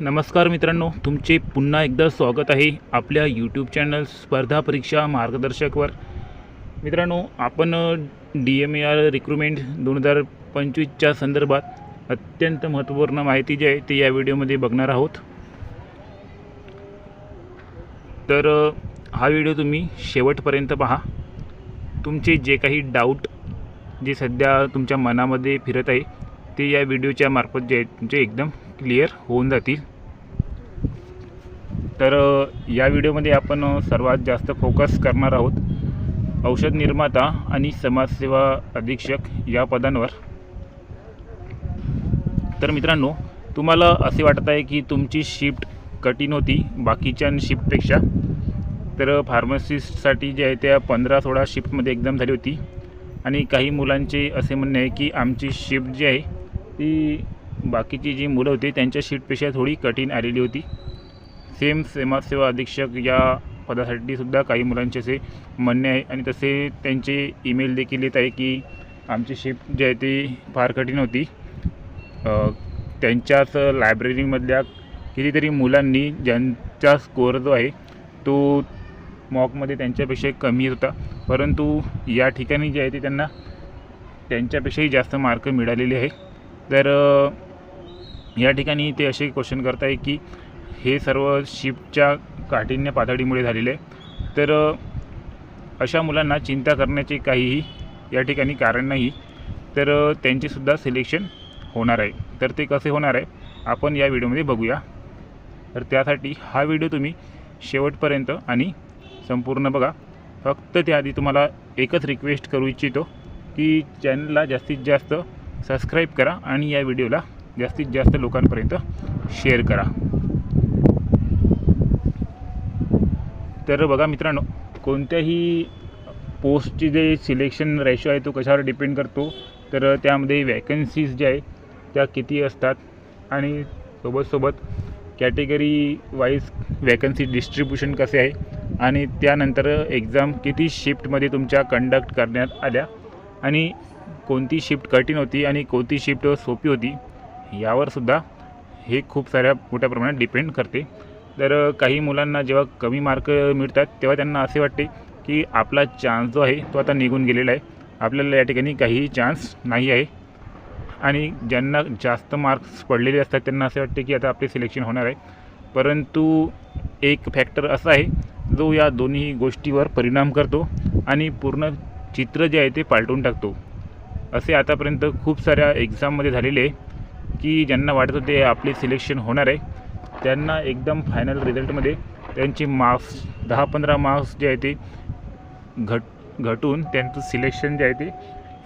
नमस्कार मित्रांनो तुमचे पुन्हा एकदा स्वागत आहे आपल्या यूट्यूब चॅनल स्पर्धा परीक्षा मार्गदर्शकवर. मित्रांनो आपण D M A R recruitment दोन हजार पंचवीसच्या संदर्भात अत्यंत महत्त्वपूर्ण माहिती जी आहे ती या व्हिडिओमध्ये बघणार आहोत. तर हा व्हिडिओ तुम्ही शेवटपर्यंत पहा. तुमचे जे काही डाऊट जे सध्या तुमच्या मनामध्ये फिरत आहे ते या व्हिडिओच्या मार्फत जे आहे तुमचे एकदम क्लिअर होऊन जातील. तर या व्हिडिओमध्ये आपण सर्वात जास्त फोकस करणार आहोत औषध निर्माता आणि समाजसेवा अधीक्षक या पदांवर. तर मित्रांनो तुम्हाला असे वाटत आहे की तुमची शिफ्ट कठीण होती बाकीच्या शिफ्टपेक्षा तर फार्मसिस्टसाठी जे आहे त्या पंधरा सोळा शिफ्टमध्ये एक्झाम झाली होती. आणि काही मुलांचे असे म्हणणे आहे की आमची शिफ्ट जी आहे ती बाकीची जी मुलं होती त्यांच्या शीटपेक्षा थोडी कठीण आलेली होती. सेम समाजसेवा अधीक्षक या पदासाठी सुद्धा काही मुलांचे असे म्हणणे आहे. आणि तसे त्यांचे ईमेल देखील येत आहे की आमची शिफ्ट जी आहे ती फार कठीण होती. त्यांच्याच लायब्ररीमधल्या कितीतरी मुलांनी ज्यांचा स्कोअर जो आहे तो मॉकमध्ये त्यांच्यापेक्षा कमी होता. परंतु या ठिकाणी जे आहे ते त्यांना त्यांच्यापेक्षाही जास्त मार्क मिळालेले आहे. तर या ठिकाणी ते असे क्वेश्चन करत आहे की हे सर्व शिफ्टच्या काठिण्य पातळीमुळे झालेले आहे. तर अशा मुलांना चिंता करण्याचे काहीही या ठिकाणी कारण नाही. तर त्यांचेसुद्धा सिलेक्शन होणार आहे. तर ते कसे होणार आहे आपण या व्हिडिओमध्ये बघूया. तर त्यासाठी हा व्हिडिओ तुम्ही शेवटपर्यंत आणि संपूर्ण बघा. फक्त त्याआधी तुम्हाला एकच रिक्वेस्ट करू इच्छितो की चॅनलला जास्तीत जास्त सबस्क्राईब करा आणि या व्हिडिओला जास्तीत जास्त लोकांपर्यंत शेअर करा. तर बघा मित्रांनो कोणत्याही पोस्टची जे सिलेक्शन रेशो आहे तो कशावर डिपेंड करतो? तर त्यामध्ये वॅकन्सीज ज्या आहे त्या किती असतात? आणि सोबतसोबत कॅटेगरी वाईज वॅकन्सी डिस्ट्रीब्युशन कसे आहे? आणि त्यानंतर एक्झाम किती शिफ्टमध्ये तुमच्या कंडक्ट करण्यात आल्या? आणि कोणती शिफ्ट कठीण होती? आणि कोणती शिफ्ट सोपी होती? यावर सुद्धा हे खूप साऱ्या मोठ्या प्रमाणात डिपेंड करते. तर काही मुलांना जेव्हा कमी मार्क मिळतात तेव्हा त्यांना असे वाटते की आपला चान्स जो आहे तो आता निघून गेलेला आहे. आपल्याला या ठिकाणी काहीही चान्स नाही आहे. आणि ज्यांना जास्त मार्क्स पडलेले असतात त्यांना असे वाटते की आता आपले सिलेक्शन होणार आहे. परंतु एक फॅक्टर असा आहे जो या दोन्ही गोष्टीवर परिणाम करतो आणि पूर्ण चित्र जे आहे ते पालटून टाकतो. असे आतापर्यंत खूप साऱ्या एक्झाममध्ये झालेले आहे. की ज्यांना वाटत होते आपले सिलेक्शन होणार आहे त्यांना एकदम फायनल रिझल्टमध्ये त्यांचे मार्क्स दहा पंधरा मार्क्स जे आहे ते घट घटून त्यांचं सिलेक्शन जे आहे ते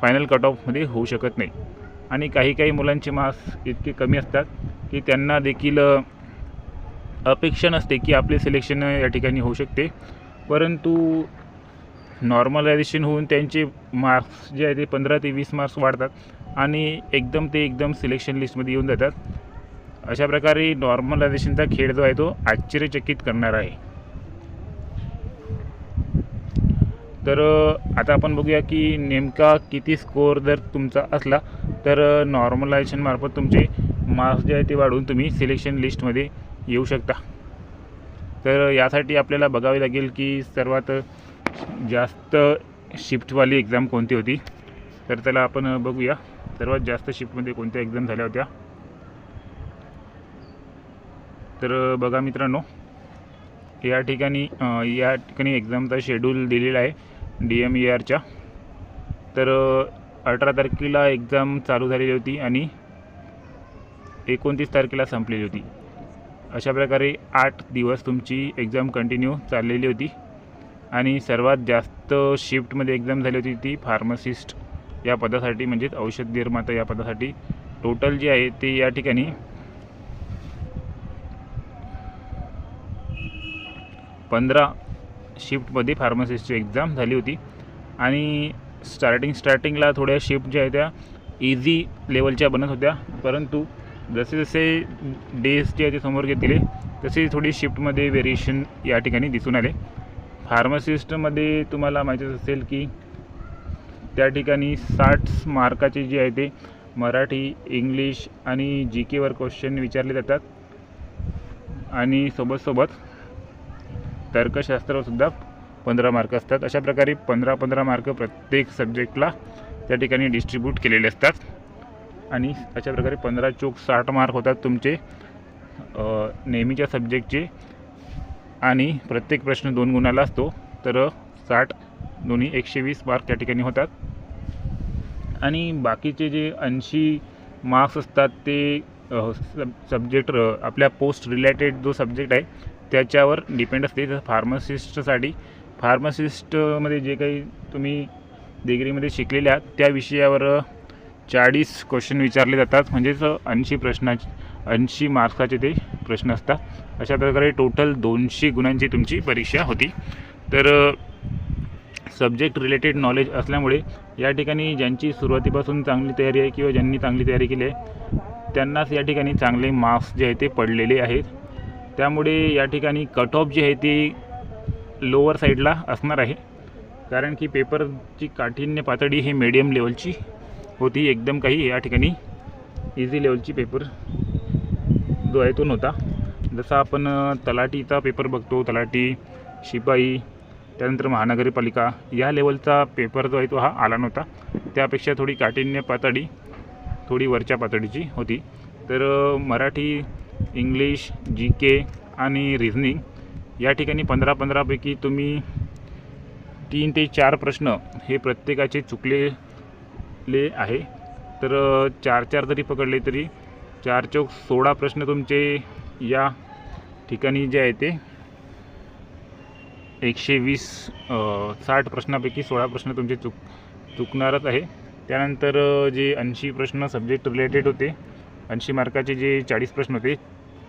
फायनल कट ऑफमध्ये होऊ शकत नाही. आणि काही काही मुलांचे मार्क्स इतके कमी असतात की त्यांना देखील अपेक्षा नसते की आपले सिलेक्शन या ठिकाणी होऊ शकते. परंतु नॉर्मलायझेशन होऊन त्यांचे मार्क्स जे आहे ते पंधरा ते वीस मार्क्स वाढतात आणि एकदम ते एकदम सिलेक्शन लिस्टमध्ये येऊन जातात. अशा प्रकारे नॉर्मलायझेशनचा खेळ जो आहे तो आश्चर्यचकित करणार आहे. तर आता आपण बघूया की नेमका किती स्कोअर जर तुमचा असला तर नॉर्मलायझेशनमार्फत तुमचे मार्क्स जे आहे ते वाढवून तुम्ही सिलेक्शन लिस्टमध्ये येऊ शकता. तर यासाठी आपल्याला बघावे लागेल की सर्वात जास्त शिफ्टवाली एक्झाम कोणती होती? तर त्याला आपण बघूया. सर्वात जास्त शिफ्टमध्ये कोणत्या एक्झाम झाल्या होत्या? तर बघा मित्रांनो या ठिकाणी या ठिकाणी एक्झामचा शेड्यूल दिलेला आहे डी एम ई आरच्या तर अठरा तारखेला एक्झाम चालू झालेली होती आणि एकोणतीस तारखेला संपलेली होती. अशा प्रकारे आठ दिवस तुमची एक्झाम कंटिन्यू चाललेली होती. आणि सर्वात जास्त शिफ्टमध्ये एक्झाम झाली होती ती फार्मसिस्ट या पदासाठी म्हणजेच औषध निर्माता या पदासाठी. टोटल जे आहे ते या ठिकाणी पंधरा शिफ्टमध्ये फार्मसिस्टची एक्झाम झाली होती. आणि स्टार्टिंग स्टार्टिंगला थोड्या शिफ्ट ज्या आहेत त्या इझी लेवलच्या बनत होत्या. परंतु जसे जसे डेज जे आहे ते समोर घेत गेले तसे थोडी शिफ्टमध्ये व्हेरिएशन या ठिकाणी दिसून आले. फार्मसिस्टमध्ये तुम्हाला माहितीच असेल की त्या ठिकाणी साठ मार्काचे जे आहे ते मराठी इंग्लिश आणि जी केवर क्वेश्चन विचारले जातात. आणि सोबत तर्कशास्त्रसुद्धा पंधरा मार्क असतात. अशा प्रकारे पंधरा पंधरा मार्क प्रत्येक सब्जेक्टला त्या ठिकाणी डिस्ट्रीब्यूट केलेले असतात. आणि अशा प्रकारे पंधरा चोक साठ मार्क होतात तुमचे नेहमीच्या सब्जेक्टचे आणि प्रत्येक प्रश्न दोन गुणाला असतो. तर साठ दोन्ही एकशे वीस मार्क त्या ठिकाणी होतात. आणि बाकीचे जे ऐंशी मार्क्स असतात ते सब सब्जेक्ट आपल्या पोस्ट रिलेटेड जो सब्जेक्ट आहे त्याच्यावर डिपेंड असते. तर फार्मासिस्टसाठी फार्मासिस्टमध्ये जे काही तुम्ही डिग्रीमध्ये शिकलेले आहात त्या विषयावर चाळीस क्वेश्चन विचारले जातात. म्हणजेच ऐंशी प्रश्नाची ऐंशी मार्क्साचे ते प्रश्न असतात. अशा प्रकारे टोटल दोनशे गुणांची तुमची परीक्षा होती. तर सब्जेक्ट रिलेटेड नॉलेज असल्यामुळे या ठिकाणी ज्यांची सुरुवातीपासून चांगली तयारी आहे किंवा ज्यांनी चांगली तयारी केली आहे त्यांनाच या ठिकाणी चांगले मार्क्स जे आहे ते पडलेले आहेत. त्यामुळे या ठिकाणी कट ऑफ जे आहे ते लोअर साईडला असणार आहे. कारण की पेपरची काठिण्य पातळी ही मीडियम लेवलची होती. एकदम काही या ठिकाणी इझी लेवलची पेपर जो आहे तो नव्हता. जसा आपण तलाटीचा तलाठीचा पेपर बघतो तलाठी शिपाई त्यानंतर महानगरपालिका या लेवलचा पेपर जो आहे तो हा आला नव्हता. त्यापेक्षा थोडी काठिण्य पातळी थोडी वरच्या पातळीची होती. तर मराठी इंग्लिश जी के आणि रिझनिंग या ठिकाणी पंधरा पंधरापैकी तुम्ही तीन ते चार प्रश्न हे प्रत्येकाचे चुकलेले आहे. तर चार चार जरी पकडले तरी चार चौक सोळा प्रश्न तुमचे या ठिकाणी जे आहे ते एकशे वीस साठ प्रश्नापैकी सोळा प्रश्न तुमचे चुक चुकणारच आहे. त्यानंतर जे ऐंशी प्रश्न सब्जेक्ट रिलेटेड होते ऐंशी मार्काचे जे चाळीस प्रश्न होते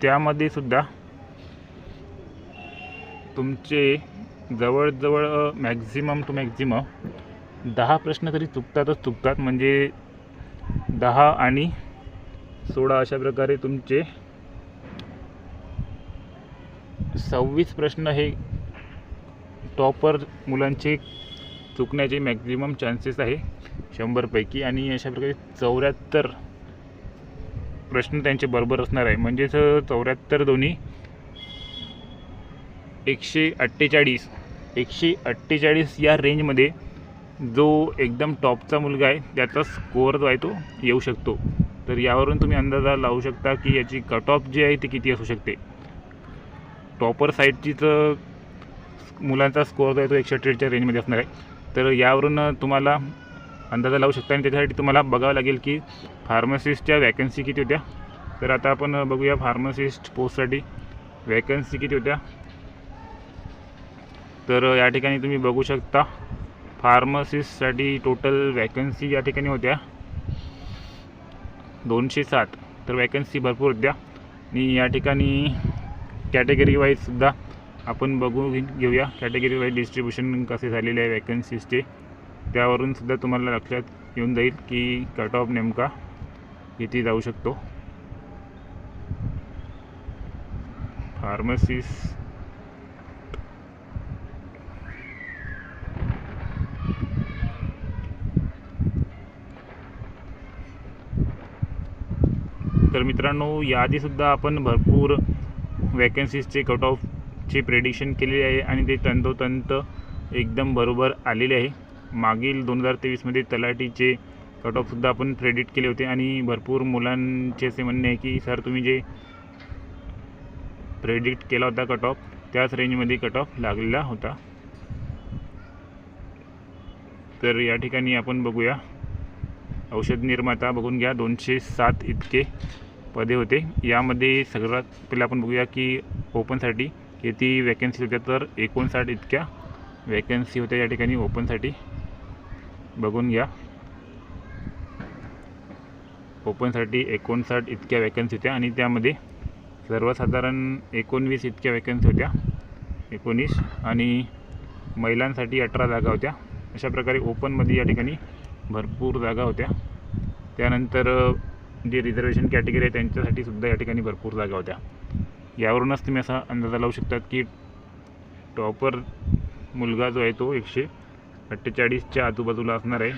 त्यामध्ये सुद्धा तुमचे जवळजवळ मॅक्झिमम टू मॅक्झिमम दहा प्रश्न तरी चुकतातच चुकतात. म्हणजे दहा आणि सोळा अशा प्रकारे तुमचे सव्वीस प्रश्न हे टॉपर मुलांचे चुकण्याचे मॅक्झिमम चान्सेस आहे शंभरपैकी. आणि अशा प्रकारे चौऱ्याहत्तर प्रश्न त्यांचे बरोबर असणार आहे. म्हणजेच चौऱ्याहत्तर दोन्ही एकशे अठ्ठेचाळीस एकशे अठ्ठेचाळीस या रेंजमध्ये जो एकदम टॉपचा मुलगा आहे त्याचा स्कोअर जो आहे तो येऊ शकतो. तर यावरून तुम्ही अंदाजा लावू शकता की याची कट ऑफ जी आहे ती किती असू शकते. टॉपर साईडचीच मुलांचा स्कोअर जो आहे तो एकशे अठ्ठेच्या रेंजमध्ये असणार आहे. तर यावरून तुम्हाला अंदाजा लावू शकता आणि त्याच्यासाठी तुम्हाला बघावं लागेल की फार्मसिस्टच्या वॅकन्सी किती होत्या. तर आता आपण बघूया फार्मसिस्ट पोस्टसाठी वॅकन्सी किती होत्या. तर या ठिकाणी तुम्ही बघू शकता फार्मसिस्टसाठी टोटल वॅकन्सी या ठिकाणी होत्या. दोनशे साठ. तर वॅकन्सी भरपूर द्या आणि या ठिकाणी कॅटेगरी वाईजसुद्धा आपण बघू घेऊया. कॅटेगरी वाईज डिस्ट्रीब्युशन कसे झालेले आहे वॅकन्सीजचे त्यावरूनसुद्धा तुम्हाला लक्षात येऊन जाईल की कट ऑफ नेमका किती जाऊ शकतो. फार्मसिस्ट तर मित्रांनो याआधीसुद्धा आपण भरपूर वॅकन्सीजचे कट ऑफचे प्रेडिक्शन केलेले आहे आणि ते तंतोतंत एकदम बरोबर आलेले आहे. मागील दोन हजार तेवीसमध्ये तलाठीचे कट ऑफसुद्धा आपण प्रेडिट केले होते आणि भरपूर मुलांचे असे म्हणणे आहे की सर तुम्ही जे प्रेडिक्ट केला होता कट ऑफ त्याच रेंजमध्ये कट ऑफ लागलेला होता. तर या ठिकाणी आपण बघूया. औषध निर्माता बघून घ्या दोनशे सात इतके पदे होते. यामध्ये सगळ्यात पहिले आपण बघूया की ओपनसाठी किती वॅकन्सी होत्या तर एकोणसाठ इतक्या वॅकन्सी होत्या या ठिकाणी ओपनसाठी बघून घ्या. ओपनसाठी एकोणसाठ इतक्या वॅकन्सी होत्या आणि त्यामध्ये सर्वसाधारण एकोणवीस इतक्या वॅकन्सी होत्या. एकोणीस आणि महिलांसाठी अठरा जागा होत्या. अशा प्रकारे ओपनमध्ये या ठिकाणी भरपूर जागा होत्या. त्यानंतर जे रिझर्वेशन कॅटेगरी आहे त्यांच्यासाठी सुद्धा या ठिकाणी भरपूर जागा होत्या. यावरूनच तुम्ही असा अंदाजा लावू शकतात की टॉपर मुलगा जो आहे तो एकशे अठ्ठेचाळीसच्या आजूबाजूला असणार आहे.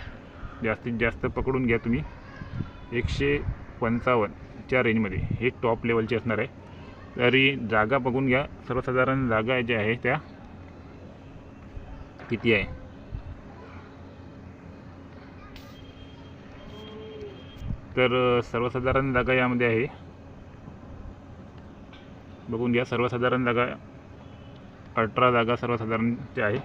जास्तीत जास्त पकडून घ्या तुम्ही. एकशे पंचावन्नच्या रेंजमध्ये हे टॉप लेवलचे असणार आहे. तरी जागा बघून घ्या. सर्वसाधारण जागा ज्या आहे त्या किती आहे? तर सर्वसाधारण जागा यामध्ये आहे. बघून घ्या सर्वसाधारण जागा अठरा जागा सर्वसाधारणच्या आहे.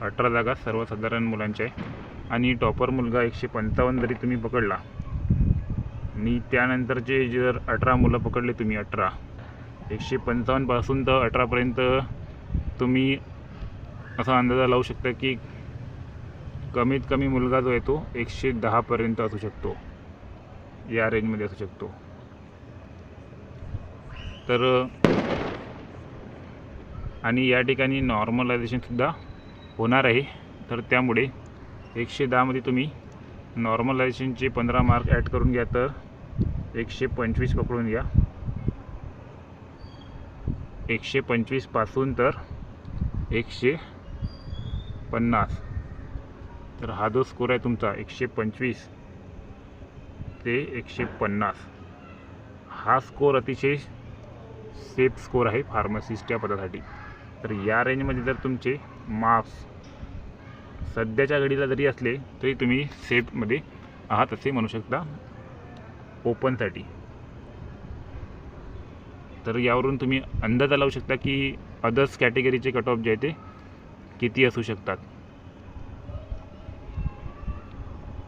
अठरा जागा सर्वसाधारण मुलांच्या आहे. आणि टॉपर मुलगा एकशे पंचावन्न जरी तुम्ही पकडला आणि त्यानंतरचे जर अठरा मुलं पकडले तुम्ही अठरा एकशे पंचावन्नपासून तर अठरापर्यंत तुम्ही असा अंदाजा लावू शकता की कमीत कमी मुलगा जो आहे तो एकशे दहापर्यंत असू शकतो. या रेंजमध्ये असू शकतो. तर आणि या ठिकाणी नॉर्मलायझेशनसुद्धा होणार आहे. तर त्यामुळे एकशे दहामध्ये तुम्ही नॉर्मलायझेशनचे पंधरा मार्क ॲड करून घ्या तर एकशे पंचवीस पकडून घ्या. एकशे पंचवीसपासून तर एकशे पन्नास. तर हा जो स्कोर आहे तुमचा एकशे पंचवीस ते एकशे पन्नास. हा स्कोर अतिशय सेफ स्कोर आहे फार्मसिस्ट या पदासाठी. तर या रेंजमध्ये जर तुमचे मार्क्स सध्याच्या घडीला जरी असले तरी तुम्ही सेफमध्ये आहात असे म्हणू शकता ओपनसाठी तर यावरून तुम्ही अंदाजा लावू शकता की अदर्स कॅटेगरीचे कट ऑफ जे आहे ते किती असू शकतात.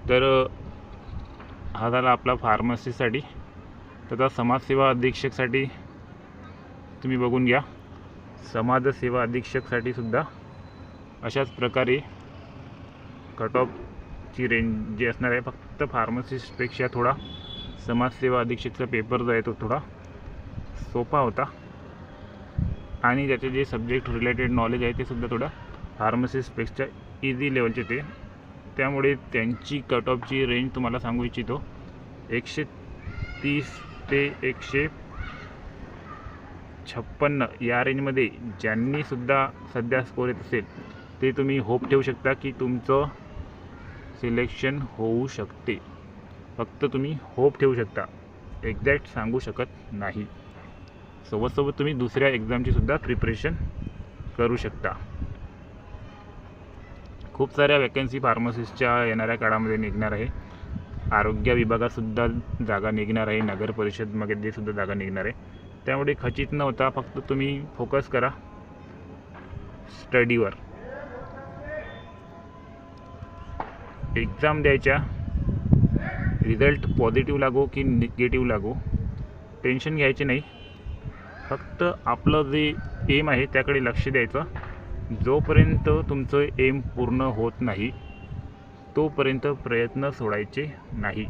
तर हा झाला आपला फार्मसीसाठी. तथा समाजसेवा अधीक्षकसाठी तुम्ही बघून घ्या. समाजसेवा अधीक्षकसाठी सुद्धा अशाच प्रकारे कट ऑफची रेंज जी असणार आहे फक्त फार्मसिस्टपेक्षा थोडा समाजसेवा अधीक्षकचा पेपर जो आहे तो थोडा सोपा होता. आणि त्याचे जे सब्जेक्ट रिलेटेड नॉलेज आहे ते सुद्धा थोडं फार्मसिस्टपेक्षा इझी लेवलचे ते त्यामुळे त्यांची कट ऑफची रेंज तुम्हाला सांगू इच्छितो. एकशे तीस ते एकशे छप्पन्न या रेंजमध्ये ज्यांनीसुद्धा सध्या स्कोर येत असेल ते तुम्ही होप ठेवू शकता की तुमचं सिलेक्शन होऊ शकते. फक्त तुम्ही होप ठेवू शकता. एक्झॅक्ट सांगू शकत नाही. सोबतसोबत तुम्ही दुसऱ्या एक्झामचीसुद्धा प्रिपरेशन करू शकता. खूप साऱ्या वॅकन्सी फार्मसिस्टच्या येणाऱ्या काळामध्ये निघणार आहे. आरोग्य विभागातसुद्धा जागा निघणार आहे. नगर परिषदमध्ये सुद्धा जागा निघणार आहे. त्यामुळे खचित न होता फक्त तुम्ही फोकस करा. स्टडीवर एक्झाम द्यायच्या. रिझल्ट पॉझिटिव्ह लागो की निगेटिव्ह लागो? टेन्शन घ्यायचे नाही. फक्त आपलं जे एम आहे त्याकडे लक्ष द्यायचं. जोपर्यंत तुमचं एम पूर्ण होत नाही तोपर्यंत प्रयत्न सोडायचे नाही.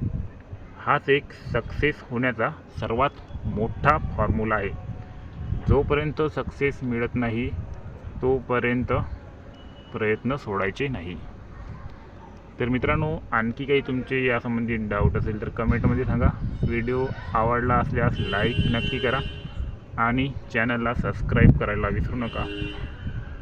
हाच एक सक्सेस होण्याचा सर्वात मोठा फॉर्म्युला आहे. जोपर्यंत सक्सेस मिळत नाही तोपर्यंत प्रयत्न सोडायचे नाही. तर मित्रांनो आणखी काही तुमचे यासंबंधी डाऊट असेल तर कमेंटमध्ये सांगा. व्हिडिओ आवडला असल्यास लाईक नक्की करा आणि चॅनलला सबस्क्राईब करायला विसरू नका.